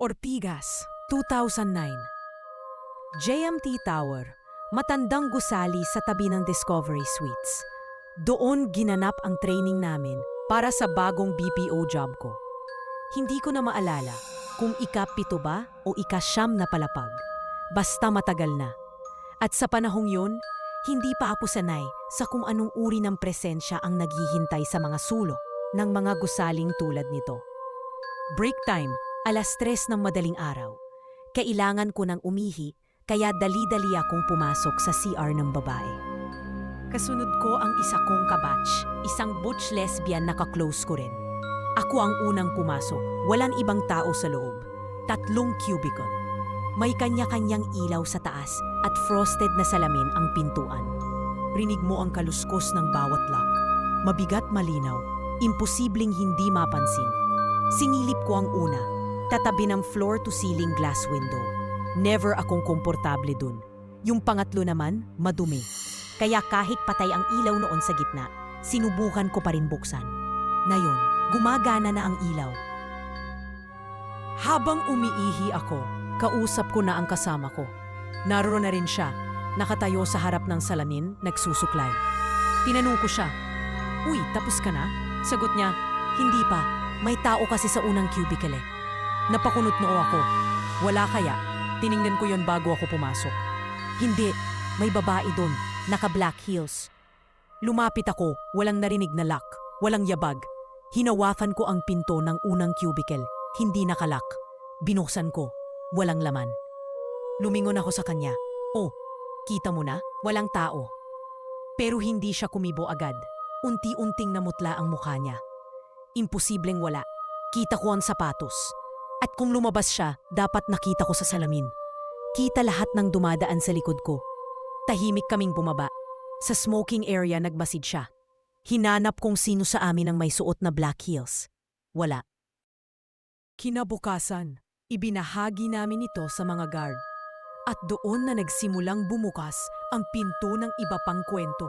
Ortigas, 2009 JMT Tower, matandang gusali sa tabi ng Discovery Suites. Doon ginanap ang training namin para sa bagong BPO job ko. Hindi ko na maalala kung ikapito ba o ikasyam na palapag. Basta matagal na. At sa panahong yun, hindi pa ako sanay sa kung anong uri ng presensya ang naghihintay sa mga sulok ng mga gusaling tulad nito. Break time, alas tres ng madaling araw. Kailangan ko ng umihi, kaya dali-dali akong pumasok sa CR ng babae. Kasunod ko ang isa kong kabatch, isang butch lesbian na kaklose ko rin. Ako ang unang pumasok, walang ibang tao sa loob. Tatlong cubicle. May kanya-kanyang ilaw sa taas at frosted na salamin ang pintuan. Rinig mo ang kaluskos ng bawat lock. Mabigat malinaw, imposibleng hindi mapansin. Sinilip ko ang una, tatabi ng floor-to-ceiling glass window. Never akong komportable dun. Yung pangatlo naman, madumi. Kaya kahit patay ang ilaw noon sa gitna, sinubukan ko pa rin buksan. Ngayon, gumagana na ang ilaw. Habang umiihi ako, kausap ko na ang kasama ko. Naroon na rin siya, nakatayo sa harap ng salamin, nagsusuklay. Tinanong ko siya, Uy, tapos ka na? Sagot niya, Hindi pa. May tao kasi sa unang cubicle eh. Napakunot noo ako. Wala kaya. Tiningnan ko yon bago ako pumasok. Hindi. May babae doon. Naka-black heels. Lumapit ako. Walang narinig na lock. Walang yabag. Hinawakan ko ang pinto ng unang cubicle. Hindi nakalak. Binuksan ko. Walang laman. Lumingon ako sa kanya. Oh, kita mo na? Walang tao. Pero hindi siya kumibo agad. Unti-unting namutla ang mukha niya. Imposibleng wala. Kita ko ang sapatos. At kung lumabas siya, dapat nakita ko sa salamin. Kita lahat ng dumadaan sa likod ko. Tahimik kaming bumaba. Sa smoking area nagmasid siya. Hinanap kung sino sa amin ang may suot na black heels. Wala. Kinabukasan, ibinahagi namin ito sa mga guard. At doon na nagsimulang bumukas ang pinto ng iba pang kwento.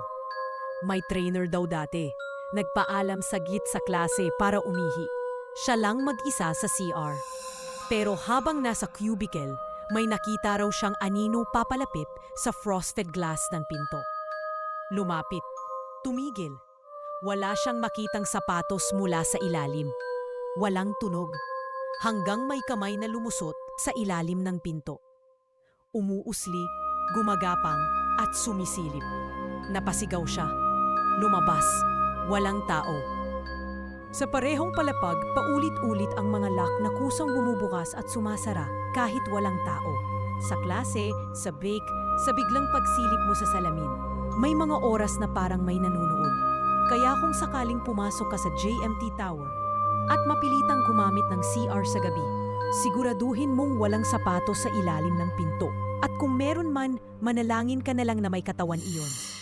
May trainer daw dati. Nagpaalam sa git sa klase para umihi. Siya lang mag-isa sa CR. Pero habang nasa cubicle, may nakita raw siyang anino papalapit sa frosted glass ng pinto. Lumapit. Tumigil. Wala siyang makitang sapatos mula sa ilalim. Walang tunog. Hanggang may kamay na lumusot sa ilalim ng pinto. Umuusli, gumagapang, at sumisilip. Napasigaw siya. Lumabas. Walang tao. Sa parehong palapag, paulit-ulit ang mga lock na kusang bumubukas at sumasara kahit walang tao. Sa klase, sa break, sa biglang pagsilip mo sa salamin, may mga oras na parang may nanunood. Kaya kung sakaling pumasok ka sa JMT Tower at mapilitang gumamit ng CR sa gabi, siguraduhin mong walang sapatos sa ilalim ng pinto. At kung meron man, manalangin ka na lang na may katawan iyon.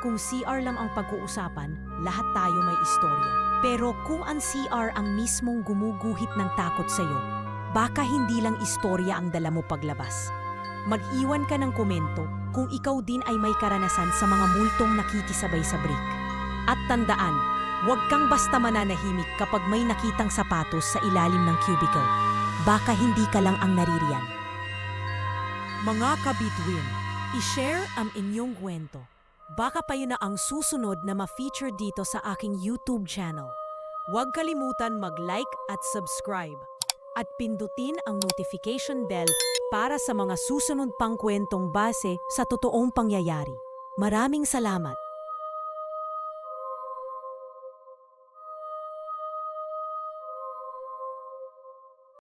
Kung CR lang ang pag-uusapan, lahat tayo may istorya. Pero kung ang CR ang mismong gumuguhit ng takot sa'yo, baka hindi lang istorya ang dala mo paglabas. Mag-iwan ka ng komento kung ikaw din ay may karanasan sa mga multong nakikisabay sa brick. At tandaan, huwag kang basta mananahimik kapag may nakitang sapatos sa ilalim ng cubicle. Baka hindi ka lang ang naririyan. Mga kabitwin, i-share ang inyong kwento. Baka pa yun na ang susunod na ma-feature dito sa aking YouTube channel. Huwag kalimutan mag-like at subscribe. At pindutin ang notification bell para sa mga susunod pang kwentong base sa totoong pangyayari. Maraming salamat!